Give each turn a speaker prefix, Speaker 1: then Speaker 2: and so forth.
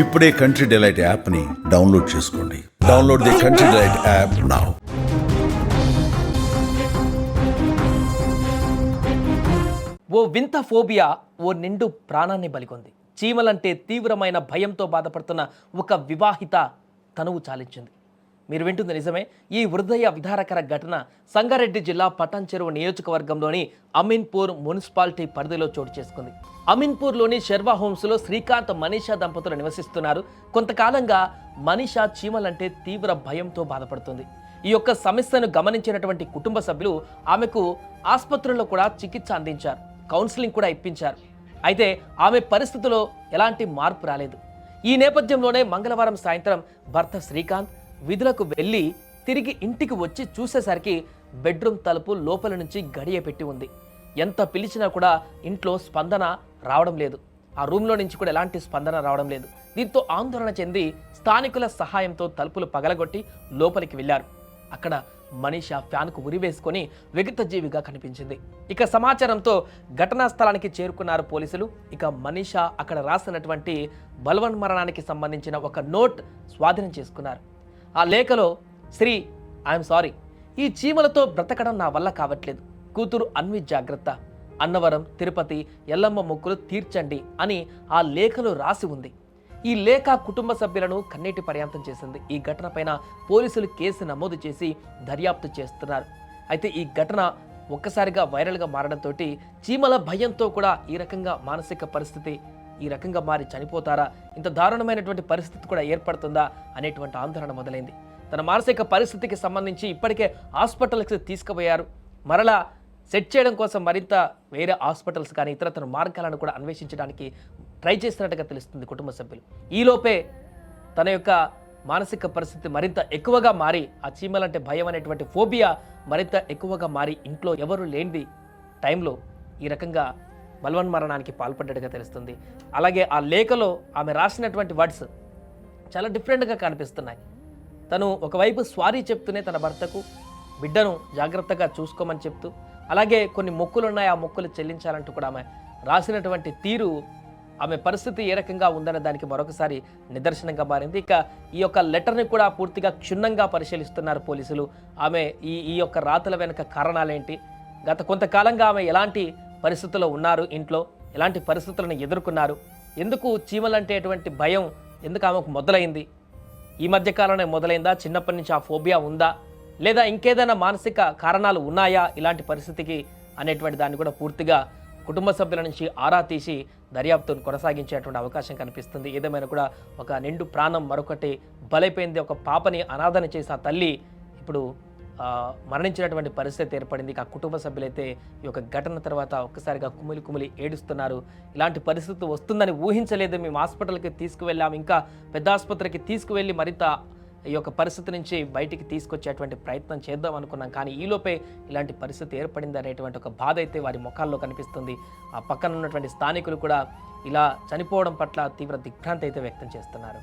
Speaker 1: ఇప్పుడే Country Delight యాప్ని download చేసుకోండి. Download the Country Delight app now
Speaker 2: ఓ వింత ఫోబియా ఓ నిండు ప్రాణాన్ని బలికొంది. చీమలంటే తీవ్రమైన భయంతో బాధపడుతున్న ఒక వివాహిత తనువు చాలించింది. మీరు వింటుంది నిజమే. ఈ హృదయ విధారకర ఘటన సంగారెడ్డి జిల్లా పటాన్ చెరువు నియోజకవర్గంలోని అమీన్పూర్ మున్సిపాలిటీ పరిధిలో చోటు చేసుకుంది. అమీన్పూర్లోని శర్వా హోమ్స్లో శ్రీకాంత్ మనీషా దంపతులు నివసిస్తున్నారు. కొంతకాలంగా మనీషా చీమలంటే తీవ్ర భయంతో బాధపడుతుంది. ఈ యొక్క సమస్యను గమనించినటువంటి కుటుంబ సభ్యులు ఆమెకు ఆసుపత్రుల్లో కూడా చికిత్స అందించారు. కౌన్సిలింగ్ కూడా ఇప్పించారు. అయితే ఆమె పరిస్థితిలో ఎలాంటి మార్పు రాలేదు. ఈ నేపథ్యంలోనే మంగళవారం సాయంత్రం భర్త శ్రీకాంత్ విధులకు వెళ్ళి తిరిగి ఇంటికి వచ్చి చూసేసరికి బెడ్రూమ్ తలుపు లోపల నుంచి గడియ పెట్టి ఉంది. ఎంత పిలిచినా కూడా ఇంట్లో స్పందన రావడం లేదు. ఆ రూమ్లో నుంచి కూడా ఎలాంటి స్పందన రావడం లేదు. దీంతో ఆందోళన చెంది స్థానికుల సహాయంతో తలుపులు పగలగొట్టి లోపలికి వెళ్ళారు. అక్కడ మనీషా ఫ్యాన్కు ఉరివేసుకొని విగత జీవిగా కనిపించింది. ఇక సమాచారంతో ఘటనా స్థలానికి చేరుకున్నారు పోలీసులు. ఇక మనీషా అక్కడ రాసినటువంటి బలవన్ మరణానికి సంబంధించిన ఒక నోట్ స్వాధీనం చేసుకున్నారు. ఆ లేఖలో శ్రీ ఐఎమ్ సారీ. ఈ చీమలతో బ్రతకడం నా వల్ల కావట్లేదు. కూతురు అన్వి జాగ్రత్త. అన్నవరం తిరుపతి ఎల్లమ్మ మొక్కులు తీర్చండి అని ఆ లేఖలో రాసి ఉంది. ఈ లేఖ కుటుంబ సభ్యులను కన్నీటి పర్యాంతం చేసింది. ఈ ఘటనపైన పోలీసులు కేసు నమోదు చేసి దర్యాప్తు చేస్తున్నారు. అయితే ఈ ఘటన ఒక్కసారిగా వైరల్గా మారడంతో చీమల భయంతో కూడా ఈ రకంగా మానసిక పరిస్థితి ఈ రకంగా మారి చనిపోతారా? ఇంత దారుణమైనటువంటి పరిస్థితి కూడా ఏర్పడుతుందా? అనేటువంటి ఆందోళన మొదలైంది. తన మానసిక పరిస్థితికి సంబంధించి ఇప్పటికే హాస్పిటల్స్కి తీసుకుపోయారు. మరలా సెట్ చేయడం కోసం మరింత వేరే హాస్పిటల్స్ కానీ ఇతరతర మార్గాలను కూడా అన్వేషించడానికి ట్రై చేస్తున్నట్టుగా తెలుస్తుంది కుటుంబ సభ్యులు. ఈలోపే తన యొక్క మానసిక పరిస్థితి మరింత ఎక్కువగా మారి ఆ చీమలంటే భయం అనేటువంటి ఫోబియా మరింత ఎక్కువగా మారి ఇంట్లో ఎవరు లేనిది టైంలో ఈ రకంగా బలవన్మరణానికి పాల్పడ్డట్టుగా తెలుస్తుంది. అలాగే ఆ లేఖలో ఆమె రాసినటువంటి వర్డ్స్ చాలా డిఫరెంట్గా కనిపిస్తున్నాయి. తను ఒకవైపు స్వారీ చెప్తూనే తన భర్తకు బిడ్డను జాగ్రత్తగా చూసుకోమని చెప్తూ అలాగే కొన్ని మొక్కులు ఉన్నాయి ఆ మొక్కులు చెల్లించాలంటూ కూడా ఆమె రాసినటువంటి తీరు ఆమె పరిస్థితి ఏ రకంగా ఉందనే దానికి మరొకసారి నిదర్శనంగా మారింది. ఇక ఈ యొక్క లెటర్ని కూడా పూర్తిగా క్షుణ్ణంగా పరిశీలిస్తున్నారు పోలీసులు. ఆమె ఈ ఈ యొక్క రాతల వెనుక కారణాలేంటి? గత కొంతకాలంగా ఆమె ఎలాంటి పరిస్థితుల్లో ఉన్నారు ఇంట్లో ఎలాంటి పరిస్థితులను ఎదుర్కొన్నారు ఎందుకు చీమలంటేటువంటి భయం ఎందుకు ఆమెకు మొదలైంది? ఈ మధ్య కాలంలో మొదలైందా? చిన్నప్పటి నుంచి ఆ ఫోబియా ఉందా? లేదా ఇంకేదైనా మానసిక కారణాలు ఉన్నాయా ఇలాంటి పరిస్థితికి అనేటువంటి దాన్ని కూడా పూర్తిగా కుటుంబ సభ్యుల నుంచి ఆరా తీసి దర్యాప్తును కొనసాగించేటువంటి అవకాశం కనిపిస్తుంది. ఏదేమైనా కూడా ఒక నిండు ప్రాణం మరొకటి బలైపోయింది. ఒక పాపని అనాథన చేసిన తల్లి ఇప్పుడు మరణించినటువంటి పరిస్థితి ఏర్పడింది. ఆ కుటుంబ సభ్యులైతే ఈ యొక్క ఘటన తర్వాత ఒక్కసారిగా కుమిలి కుమిలి ఏడుస్తున్నారు. ఇలాంటి పరిస్థితి వస్తుందని ఊహించలేదు. మేము హాస్పిటల్కి తీసుకువెళ్ళాం. ఇంకా పెద్ద ఆసుపత్రికి తీసుకువెళ్ళి మరింత ఈ యొక్క పరిస్థితి నుంచి బయటికి తీసుకొచ్చేటువంటి ప్రయత్నం చేద్దాం అనుకున్నాం. కానీ ఈలోపే ఇలాంటి పరిస్థితి ఏర్పడింది అనేటువంటి ఒక బాధ అయితే వారి ముఖాల్లో కనిపిస్తుంది. ఆ పక్కన ఉన్నటువంటి స్థానికులు కూడా ఇలా చనిపోవడం పట్ల తీవ్ర దిగ్భ్రాంతి అయితే వ్యక్తం చేస్తున్నారు.